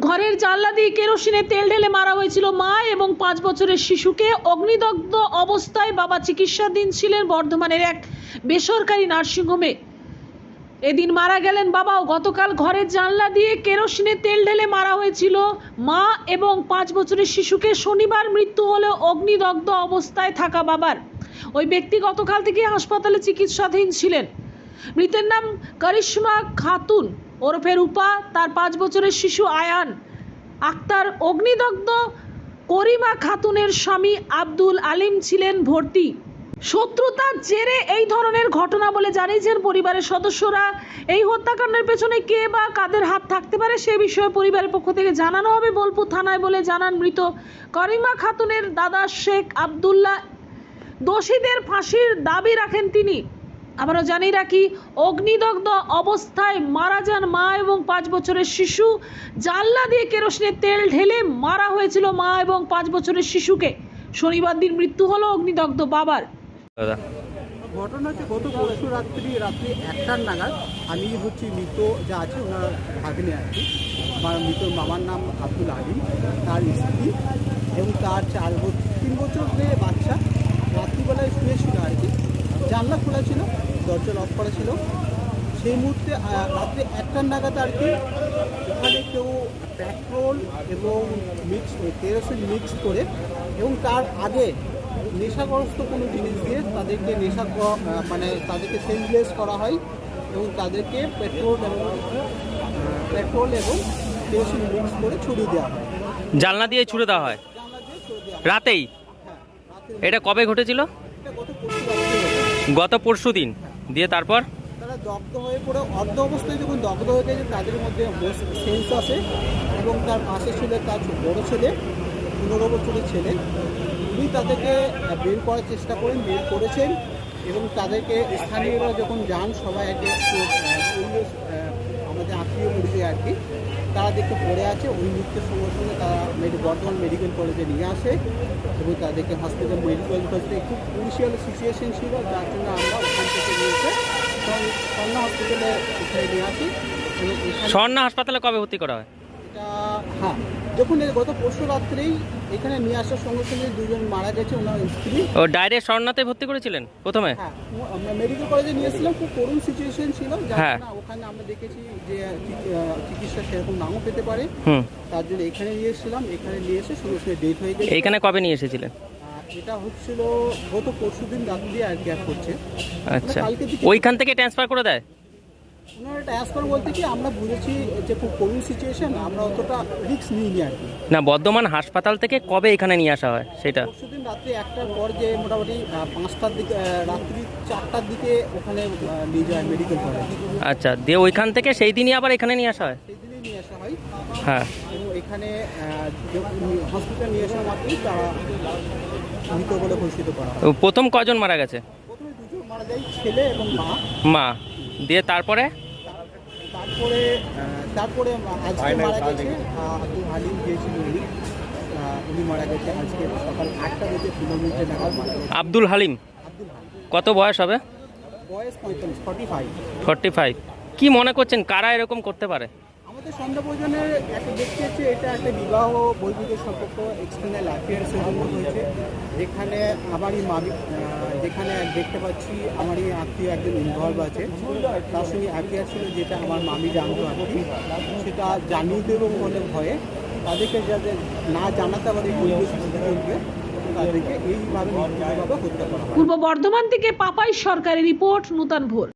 ঘরের জানলা দিয়ে কেরোসিনে তেল ঢেলে মারা হয়েছিল মা এবং পাঁচ বছরের শিশুকে অগ্নিদগ্ধ অবস্থায় বাবা চিকিৎসাধীন ছিলেন বর্ধমানের এক বেসরকারি নার্সিংহোমে। এদিন মারা গেলেন বাবাও। গতকাল ঘরের জানলা দিয়ে কেরোসিনে তেল ঢেলে মারা হয়েছিল মা এবং পাঁচ বছরের শিশুকে শনিবার মৃত্যু হলেও অগ্নিদগ্ধ অবস্থায় থাকা বাবার। ওই ব্যক্তি গতকাল থেকে হাসপাতালে চিকিৎসাধীন ছিলেন। মৃতের নাম করিশ্মা খাতুন। ওরফে রূপা, তার পাঁচ বছরের শিশু আয়ান, আক্তার অগ্নিদগ্ধ করিমা খাতুনের স্বামী আব্দুল আলিম ছিলেন ভর্তি। শত্রুতার জেরে এই ধরনের ঘটনা বলে জানিয়েছেন পরিবারের সদস্যরা। এই হত্যাকাণ্ডের পেছনে কে বা কাদের হাত থাকতে পারে সে বিষয়ে পরিবারের পক্ষ থেকে জানানো হবে। বোলপুর থানায় বলে জানান মৃত করিমা খাতুনের দাদা শেখ আবদুল্লাহ। দোষীদের ফাঁসির দাবি রাখেন তিনি। আবারও জানিয়ে রাখি অগ্নিদগ্ধ অবস্থায় মারা যান মা এবং পাঁচ বছরের শিশু। জানলা দিয়ে কেরোসিনের তেল ঢেলে মারা হয়েছিল মা এবং পাঁচ বছরের শিশুকে। শনিবার দিন মৃত্যু হলো অগ্নিদগ্ধ বাবার। ঘটনা হচ্ছে গত পরশু রাত্রি রাত্রি একটার নাগাদ আমি হচ্ছে মৃত যা আছে ওনার ভাগ্নে আর কি। আমার মৃত মামার নাম আব্দুল আলিম তার স্ত্রী এবং তার চার বছর তিন বছরের বাচ্চা। রাত্রিবেলায় শুয়েছিল আর কি। জানলা খোলা ছিল দরজা লক করা ছিল। সেই মুহূর্তে রাত্রে একটার নাগাদ আর কি ওখানে কেউ পেট্রোল এবং মিক্স কেরোসিন মিক্স করে এবং তার আগে নেশাগ্রস্ত কোনো জিনিস দিয়ে তাদেরকে নেশা মানে তাদেরকে সেন্সলেস করা হয় এবং তাদেরকে পেট্রোল এবং পেট্রোল এবং কেরোসিন মিক্স করে ছড়িয়ে দেওয়া হয়। জানলা দিয়ে ছুড়ে দেওয়া হয়? জানলা দিয়ে ছড়িয়ে দেওয়া হয়। রাতেই? হ্যাঁ এটা কবে ঘটেছিল? এটা গত পরশু দিন। দিয়ে তারপর? তারা হয়ে পড়ে অর্ধ অবস্থায় যখন হয়ে তাদের মধ্যে সেন্স এবং তার পাশে ছিল তার বড় ছেলে ছেলে। উনি তাদেরকে করার চেষ্টা করেছেন এবং তাদেরকে স্থানীয়রা যখন যান, সবাই একে আমাদের আত্মীয় পরিচয় আর কি। তারা দেখতে পড়ে আছে ওই মুহূর্তের সঙ্গে সঙ্গে তারা বর্ধমান মেডিকেল কলেজে নিয়ে আসে এবং তাদেরকে হসপিটাল মেডিকেল কলেজে খুব ক্রুশিয়াল সিচুয়েশন ছিল যার জন্য আমরা ওখান থেকে নিয়েছে স্বর্ণ হসপিটালে উঠে নিয়ে আসি। স্বর্ণা হাসপাতালে কবে ভর্তি করা হয়? এটা হ্যাঁ। এই গত পরশু রাত্রেই এখানে নিয়ে আসার সঙ্গে সঙ্গে দুজন মারা গেছে ওনার স্ত্রী। ও ডাইরেক্ট স্বর্ণাতে ভর্তি করেছিলেন প্রথমে? হ্যাঁ আমরা মেডিকেল কলেজে নিয়ে এসেছিলাম খুব করুণ সিচুয়েশন ছিল। হ্যাঁ। ওখানে আমরা দেখেছি যে চিকিৎসা সেরকম নাও পেতে পারে। হুম। তার জন্য এখানে নিয়ে এসেছিলাম এখানে নিয়ে এসে সঙ্গে সঙ্গে ডেট হয়ে গেছে। এইখানে কবে নিয়ে এসেছিলেন? এটা হচ্ছিল গত পরশু দিন রাত্রি আর আর করছে আচ্ছা কালকে ওইখান থেকে ট্রান্সফার করে দেয়? না বর্ধমান হাসপাতাল থেকে কবে এখানে নিয়ে আসা হয় সেটা? রাত্রি একটার পর যে মোটামুটি পাঁচটার দিকে রাত্রি চারটার দিকে ওখানে নিয়ে যায় মেডিকেল কলেজ আচ্ছা দিয়ে ওইখান থেকে সেই দিনই আবার এখানে নিয়ে আসা হয়? সেই দিনই নিয়ে আসা হয়। হ্যাঁ। এখানে হসপিটাল নিয়ে আসা মাত্রই তারা মৃত বলে ঘোষিত করা ও প্রথম কজন মারা গেছে? প্রথমে দুজন মারা যায় ছেলে এবং মা। মা। দিয়ে তারপরে? তারপরে তারপরে আজকে মারা গেছে আব্দুল হালিম গিয়েছিল উনি। উনি মারা গেছে আজকে সকাল আটটা বেজে পনেরো মিনিটে নাগাদ মারা গেছে। আব্দুল হালিম? কত বয়স হবে? বয়স পঁয়তাল্লিশ ফর্টি ফাইভ ফর্টি ফাইভ কি মনে করছেন কারা এরকম করতে পারে? আমাদের সন্দেহপ্রয়োজনের একটা দেখতে হচ্ছে, এটা একটা বিবাহ বৈবাহিক সম্পর্ক এক্সটার্নাল অ্যাফেয়ার্সের জন্য হয়েছে। যেখানে আমারই মালিক যেখানে দেখতে পাচ্ছি আমারই আত্মীয় একজন ইনভলভ আছে। তার সঙ্গে অ্যাফেয়ার ছিল যেটা আমার মামি জানতো আর কি। সেটা জানিয়ে দেবো বলে ভয়ে। তাদেরকে যাদের না জানাতে পরিবেশ তাদেরকে পূর্ব বর্ধমান থেকে পাপাই সরকারি রিপোর্ট, নূতন ভোর।